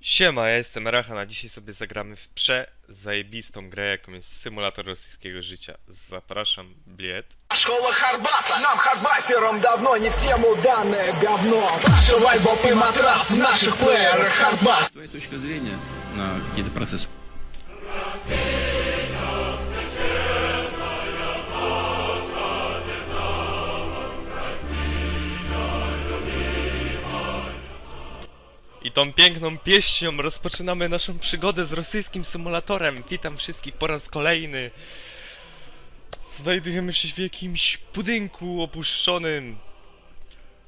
Siema, ja jestem Rachan, a dzisiaj sobie zagramy w prze-zajebistą grę, jaką jest symulator rosyjskiego życia. Zapraszam, bliet. Школа Харбаса, нам хардбасерам давно не в тему данное говно Шивай боб и матрас в наших плеерах Хардбас Твоя точка зрения на какие-то процессы? I tą piękną pieśnią rozpoczynamy naszą przygodę z rosyjskim symulatorem. Witam wszystkich po raz kolejny. Znajdujemy się w jakimś budynku opuszczonym.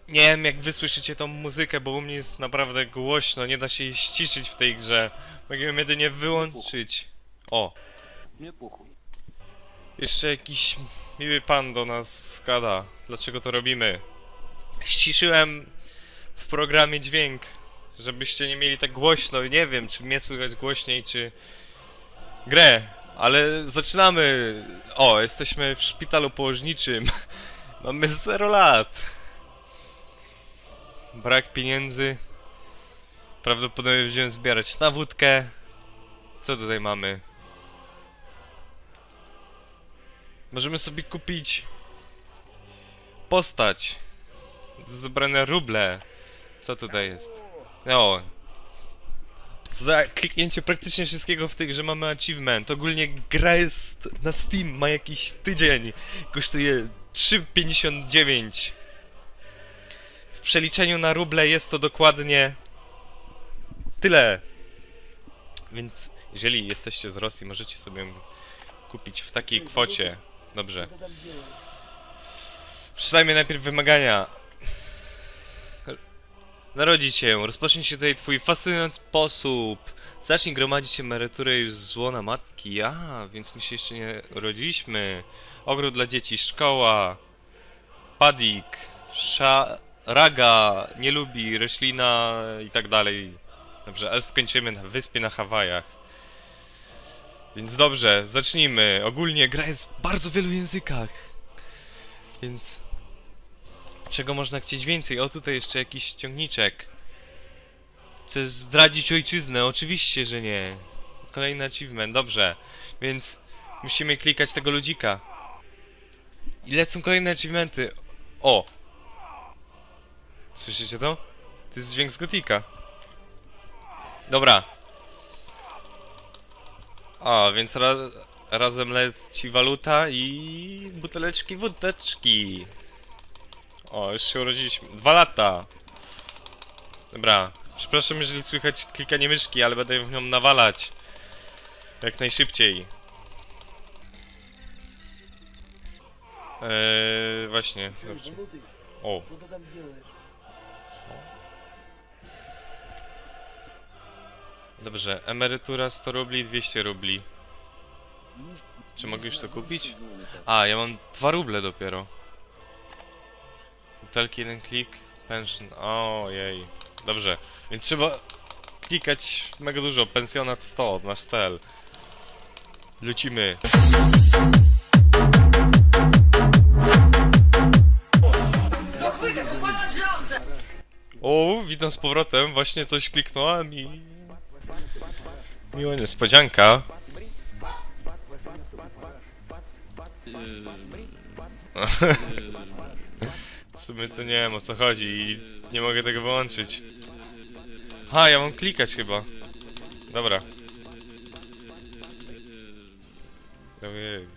Nie wiem jak wysłyszycie tą muzykę, bo u mnie jest naprawdę głośno, nie da się jej ściszyć w tej grze. Mogę ją jedynie wyłączyć. O. Nie puchu. Jeszcze jakiś miły pan do nas gada. Dlaczego to robimy? Ściszyłem w programie dźwięk żebyście nie mieli tak głośno. Nie wiem, czy mnie słychać głośniej, czy grę. Ale zaczynamy. O, jesteśmy w szpitalu położniczym. Mamy 0 lat. Brak pieniędzy. Prawdopodobnie będziemy zbierać na wódkę. Co tutaj mamy? Możemy sobie kupić postać. Zebrane ruble. Co tutaj jest? O. Za kliknięcie praktycznie wszystkiego w tej grze mamy achievement. Ogólnie gra jest na Steam, ma jakiś tydzień. Kosztuje 3,59. W przeliczeniu na ruble jest to dokładnie tyle. Więc jeżeli jesteście z Rosji, możecie sobie kupić w takiej kwocie. Dobrze. Przeczytajmy najpierw wymagania. Narodzić się. Rozpocznij się tutaj twój fascynujący sposób. Zacznij gromadzić emeryturę już z łona matki. A, więc my się jeszcze nie urodziliśmy. Ogród dla dzieci, szkoła. Padik. Sza... Raga. Nie lubi. Roślina i tak dalej. Dobrze, aż skończymy na wyspie na Hawajach. Więc dobrze, zacznijmy. Ogólnie gra jest w bardzo wielu językach. Więc... Czego można chcieć więcej? O, tutaj jeszcze jakiś ciągniczek. Chcę zdradzić ojczyznę? Oczywiście, że nie. Kolejny achievement, dobrze. Więc musimy klikać tego ludzika. I lecą kolejne achievementy. O! Słyszycie to? To jest dźwięk z Gotika. Dobra, a, więc ra razem leci waluta i buteleczki, wódeczki. O, już się urodziliśmy. Dwa lata. Dobra. Przepraszam, jeżeli słychać klikanie myszki, ale będę w nią nawalać. Jak najszybciej. Eee, właśnie. Dobrze. O, Что ты там делаешь? dobrze. Emerytura 100 rubli, 200 rubli. Czy mogę już to kupić? A, ja mam 2 ruble dopiero. Butelki, jeden klik, pension. Ojej. Dobrze, więc trzeba klikać mega dużo. Pensjonat 100, nasz cel. Lecimy. O, witam z powrotem. Właśnie coś kliknąłem i... Miła niespodzianka. W sumie to nie wiem o co chodzi i nie mogę tego wyłączyć. Ha, ja mam klikać chyba. Dobra. Ojej.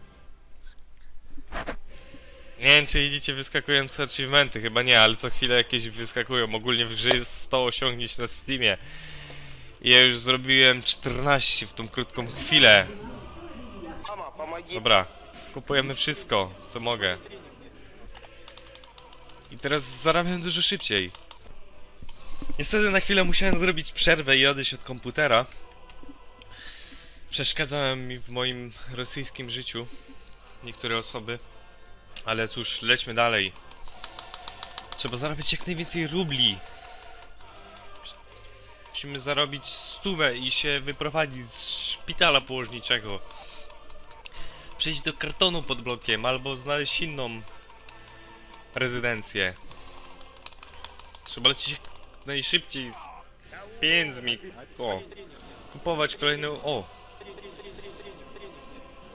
Nie wiem czy widzicie wyskakujące achievementy, chyba nie, ale co chwilę jakieś wyskakują. Ogólnie w grze jest 100 osiągnięć na Steamie. I ja już zrobiłem 14 w tą krótką chwilę. Dobra, kupujemy wszystko, co mogę. I teraz zarabiam dużo szybciej. Niestety na chwilę musiałem zrobić przerwę i odejść od komputera. Przeszkadzałem mi w moim rosyjskim życiu niektóre osoby. Ale cóż, lećmy dalej. Trzeba zarabiać jak najwięcej rubli. Musimy zarobić stówę i się wyprowadzić z szpitala położniczego. Przejść do kartonu pod blokiem albo znaleźć inną rezydencję. Trzeba lecieć najszybciej z pieniędzmi. O. Kupować kolejne... O.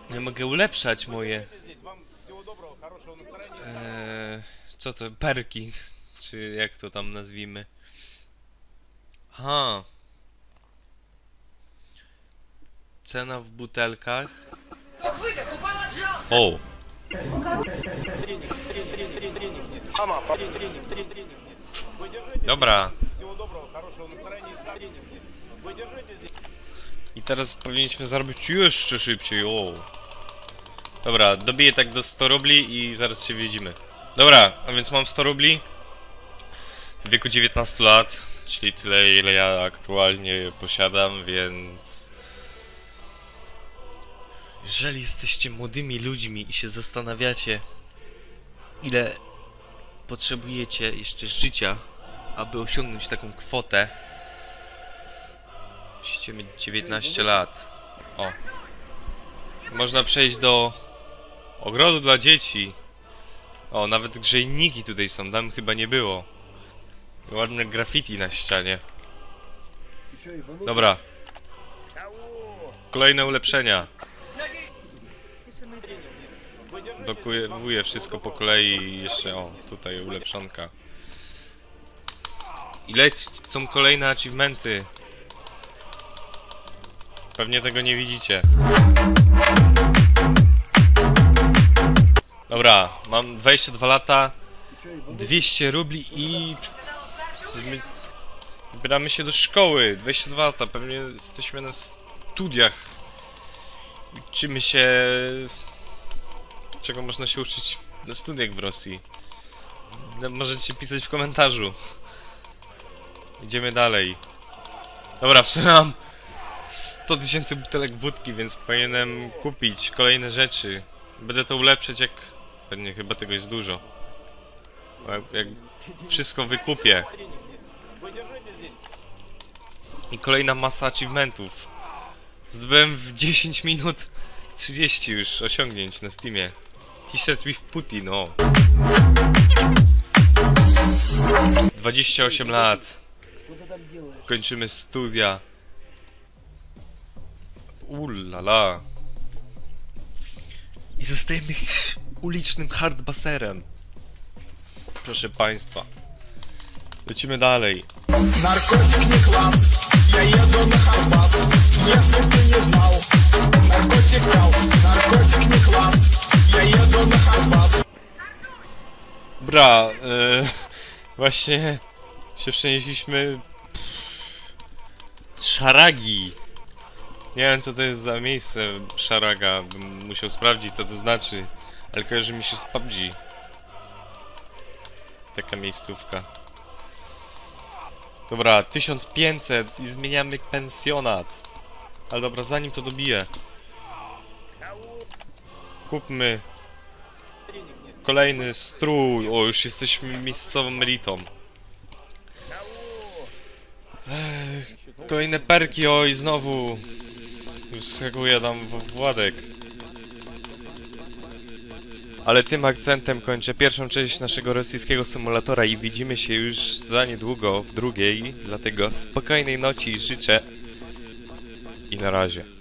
Nie mogę ulepszać moje... Eee, co to? Perki. Czy jak to tam nazwijmy. Ha. Cena w butelkach. O. Dobra. I teraz powinniśmy zarobić jeszcze szybciej, o. Dobra, dobiję tak do 100 rubli i zaraz się widzimy. Dobra, a więc mam 100 rubli. W wieku 19 lat, czyli tyle ile ja aktualnie posiadam, więc... Jeżeli jesteście młodymi ludźmi i się zastanawiacie, ile potrzebujecie jeszcze życia, aby osiągnąć taką kwotę, musicie mieć 19 lat. O. Można przejść do ogrodu dla dzieci. O, nawet grzejniki tutaj są, tam chyba nie było. Ładne graffiti na ścianie. Dobra. Kolejne ulepszenia. Dokujewuję wszystko po kolei i jeszcze, o, tutaj ulepszonka. I leć, są kolejne achievementy. Pewnie tego nie widzicie. Dobra, mam 22 lata, 200 rubli i... Wybieramy się do szkoły, 22 lata, pewnie jesteśmy na studiach. Uczymy się... Czego można się uczyć na studiach w Rosji. Możecie pisać w komentarzu. Idziemy dalej. Dobra, mam 100 tysięcy butelek wódki, więc powinienem kupić kolejne rzeczy. Będę to ulepszać jak... Nie, chyba tego jest dużo. Jak, jak wszystko wykupię. I kolejna masa achievementów. Zdobyłem w 10 minut 30 już osiągnięć na Steamie. T-shirt with Putin, o. 28 lat. Kończymy studia. Ulala. I zostajemy ulicznym hardbaserem. Proszę państwa. Lecimy dalej. Narkotyk nie klas, ja jedę na harbas. Jeśli ty nie znał, narkotyk miał, narkotyk nie klas. Bra, yy, właśnie się przenieśliśmy... Szaragi! Nie wiem co to jest za miejsce szaraga, bym musiał sprawdzić co to znaczy, ale kojarzy mi się z PUBG. Taka miejscówka. Dobra, 1500 i zmieniamy pensjonat. Ale dobra, zanim to dobiję. Kupmy Kolejny strój. O, już jesteśmy miejscową elitą. Kolejne perki, oj, znowu. Już skakuje tam Władek. Ale tym akcentem kończę pierwszą część naszego rosyjskiego symulatora i widzimy się już za niedługo w drugiej. Dlatego spokojnej nocy życzę. I na razie.